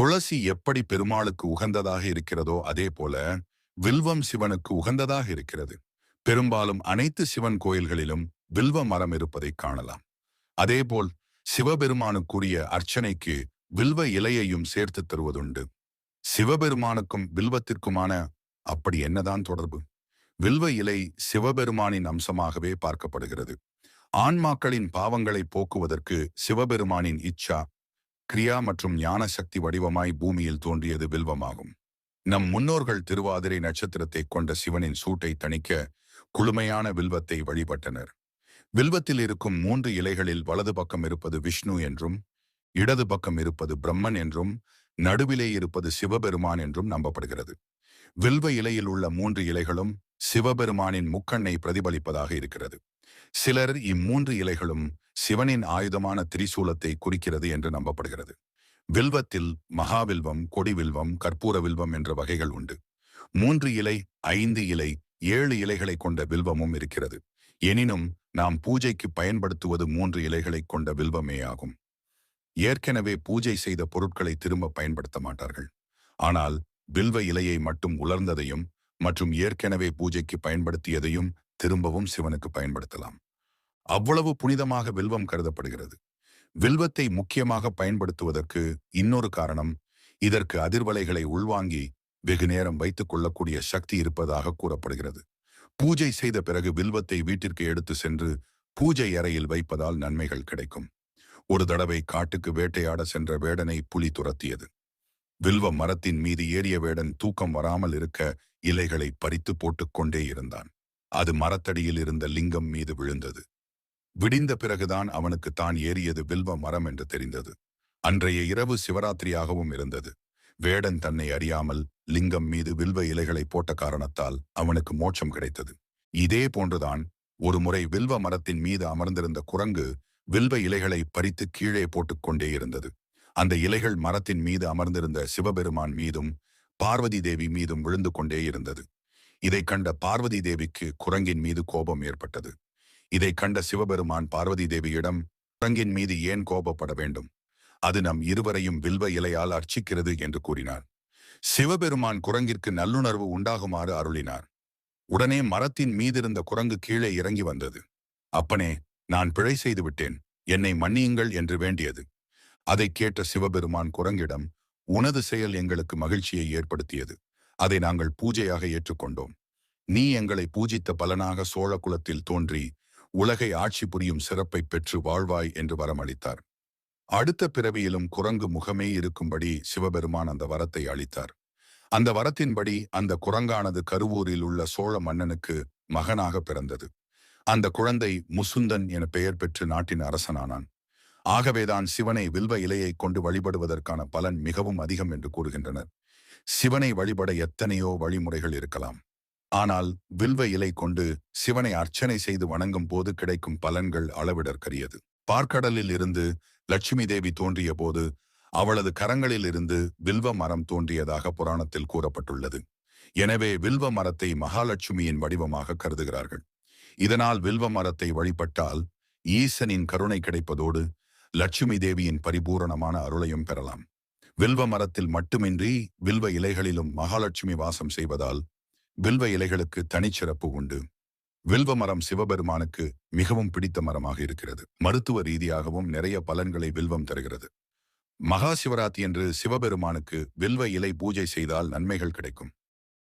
துளசி எப்படி பெருமாளுக்கு உகந்ததாக இருக்கிறதோ அதே போல வில்வம் சிவனுக்கு உகந்ததாக இருக்கிறது. பெரும்பாலும் அனைத்து சிவன் கோயில்களிலும் வில்வ மரம் இருப்பதை காணலாம். அதேபோல் சிவபெருமானுக்குரிய அர்ச்சனைக்கு வில்வ இலையையும் சேர்த்து தருவதுண்டு. சிவபெருமானுக்கும் வில்வத்திற்குமான அப்படி என்னதான் தொடர்பு? வில்வ இலை சிவபெருமானின் அம்சமாகவே பார்க்கப்படுகிறது. ஆன்மாக்களின் பாவங்களை போக்குவதற்கு சிவபெருமானின் இச்சா கிரியா மற்றும் ஞான சக்தி வடிவமாய் பூமியில் தோன்றியது வில்வமாகும். நம் முன்னோர்கள் திருவாதிரை நட்சத்திரத்தை கொண்ட சிவனின் சூட்டை தணிக்க குளுமையான வில்வத்தை வழிபட்டனர். வில்வத்தில் இருக்கும் மூன்று இலைகளில் வலது பக்கம் இருப்பது விஷ்ணு என்றும் இடது பக்கம் இருப்பது பிரம்மன் என்றும் நடுவிலே இருப்பது சிவபெருமான் என்றும் நம்பப்படுகிறது. வில்வ இலையில் உள்ள மூன்று இலைகளும் சிவபெருமானின் முக்கண்ணை பிரதிபலிப்பதாக இருக்கிறது. சிலர் இம்மூன்று இலைகளும் சிவனின் ஆயுதமான திரிசூலத்தை குறிக்கிறது என்று நம்பப்படுகிறது. வில்வத்தில் மகாவில்வம் கொடிவில்வம் கற்பூர வில்வம் என்ற வகைகள் உண்டு. மூன்று இலை ஐந்து இலை ஏழு இலைகளை கொண்ட வில்வமும் இருக்கிறது. எனினும் நாம் பூஜைக்கு பயன்படுத்துவது மூன்று இலைகளை கொண்ட வில்வமே ஆகும். ஏற்கனவே பூஜை செய்த பொருட்களை திரும்ப பயன்படுத்த மாட்டார்கள். ஆனால் வில்வ இலையை மட்டும் உலர்ந்ததையும் மற்றும் ஏற்கனவே பூஜைக்கு பயன்படுத்தியதையும் திரும்பவும் சிவனுக்கு பயன்படுத்தலாம். அவ்வளவு புனிதமாக வில்வம் கருதப்படுகிறது. வில்வத்தை முக்கியமாக பயன்படுத்துவதற்கு இன்னொரு காரணம் இதற்கு அதிர்வலைகளை உள்வாங்கி வெகு நேரம் வைத்துக் கொள்ளக்கூடிய சக்தி இருப்பதாக கூறப்படுகிறது. பூஜை செய்த பிறகு வில்வத்தை வீட்டிற்கு எடுத்து சென்று பூஜை அறையில் வைப்பதால் நன்மைகள் கிடைக்கும். ஒரு தடவை காட்டுக்கு வேட்டையாட சென்ற வேடனை புலி துரத்தியது. வில்வ மரத்தின் மீது ஏறிய வேடன் தூக்கம் வராமல் இருக்க இலைகளை பறித்து போட்டுக்கொண்டே இருந்தான். அது மரத்தடியில் இருந்த லிங்கம் மீது விழுந்தது. விடிந்த பிறகுதான் அவனுக்கு தான் ஏறியது வில்வ மரம் என்று தெரிந்தது. அன்றைய இரவு சிவராத்திரியாகவும் இருந்தது. வேடன் தன்னை அறியாமல் லிங்கம் மீது வில்வ இலைகளை போட்ட காரணத்தால் அவனுக்கு மோட்சம் கிடைத்தது. இதே போன்றுதான் ஒரு முறை வில்வ மரத்தின் மீது அமர்ந்திருந்த குரங்கு வில்வ இலைகளை பறித்து கீழே போட்டுக்கொண்டே இருந்தது. அந்த இலைகள் மரத்தின் மீது அமர்ந்திருந்த சிவபெருமான் மீதும் பார்வதி தேவி மீதும் விழுந்து கொண்டே இருந்தது. இதை கண்ட பார்வதி தேவிக்கு குரங்கின் மீது கோபம் ஏற்பட்டது. இதை கண்ட சிவபெருமான் பார்வதி தேவியிடம் குரங்கின் மீது ஏன் கோபப்பட வேண்டும்? அது நம் இருவரையும் வில்வ இலையால் அர்ச்சிக்கிறது என்று கூறினார். சிவபெருமான் குரங்கிற்கு நல்லுணர்வு உண்டாகுமாறு அருளினார். உடனே மரத்தின் மீதிருந்த குரங்கு கீழே இறங்கி வந்தது. அப்பனே நான் பிழை செய்து விட்டேன். என்னை மன்னியுங்கள் என்று வேண்டியது. அதை கேட்ட சிவபெருமான் குரங்கிடம் உனது செயல் எங்களுக்கு மகிழ்ச்சியை ஏற்படுத்தியது. அதை நாங்கள் பூஜையாக ஏற்றுக்கொண்டோம். நீ எங்களை பூஜித்த பலனாக சோழ குலத்தில் தோன்றி உலகை ஆட்சி புரியும் சிறப்பை பெற்று வாழ்வாய் என்று வரமளித்தார். அடுத்த பிறவியிலும் குரங்கு முகமே இருக்கும்படி சிவபெருமான் அந்த வரத்தை அளித்தார். அந்த வரத்தின்படி அந்த குரங்கானது கருவூரில் உள்ள சோழ மன்னனுக்கு மகனாக பிறந்தது. அந்த குழந்தை முசுந்தன் என பெயர் பெற்று நாட்டின் அரசனானான். ஆகவேதான் சிவனை வில்வ இலையை கொண்டு வழிபடுவதற்கான பலன் மிகவும் அதிகம் என்று கூறுகின்றனர். சிவனை வழிபட எத்தனையோ வழிமுறைகள் இருக்கலாம். ஆனால் வில்வ இலை கொண்டு சிவனை அர்ச்சனை செய்து வணங்கும் போது கிடைக்கும் பலன்கள் அளவிடற்கரியது. பார்க்கடலில் இருந்து லட்சுமி தேவி தோன்றிய போது அவளது கரங்களில் இருந்து வில்வ மரம் தோன்றியதாக புராணத்தில் கூறப்பட்டுள்ளது. எனவே வில்வ மரத்தை மகாலட்சுமியின் வடிவமாக கருதுகிறார்கள். இதனால் வில்வ மரத்தை வழிபட்டால் ஈசனின் கருணை கிடைப்பதோடு லட்சுமி தேவியின் பரிபூரணமான அருளையும் பெறலாம். வில்வ மரத்தில் மட்டுமின்றி வில்வ இலைகளிலும் மகாலட்சுமி வாசம் செய்வதால் வில்வ இலைகளுக்கு தனிச்சிறப்பு உண்டு. வில்வ மரம் சிவபெருமானுக்கு மிகவும் பிடித்த மரமாக இருக்கிறது. மருத்துவ ரீதியாகவும் நிறைய பலன்களை வில்வம் தருகிறது. மகா சிவராத்திரி என்று சிவபெருமானுக்கு வில்வ இலை பூஜை செய்தால் நன்மைகள் கிடைக்கும்.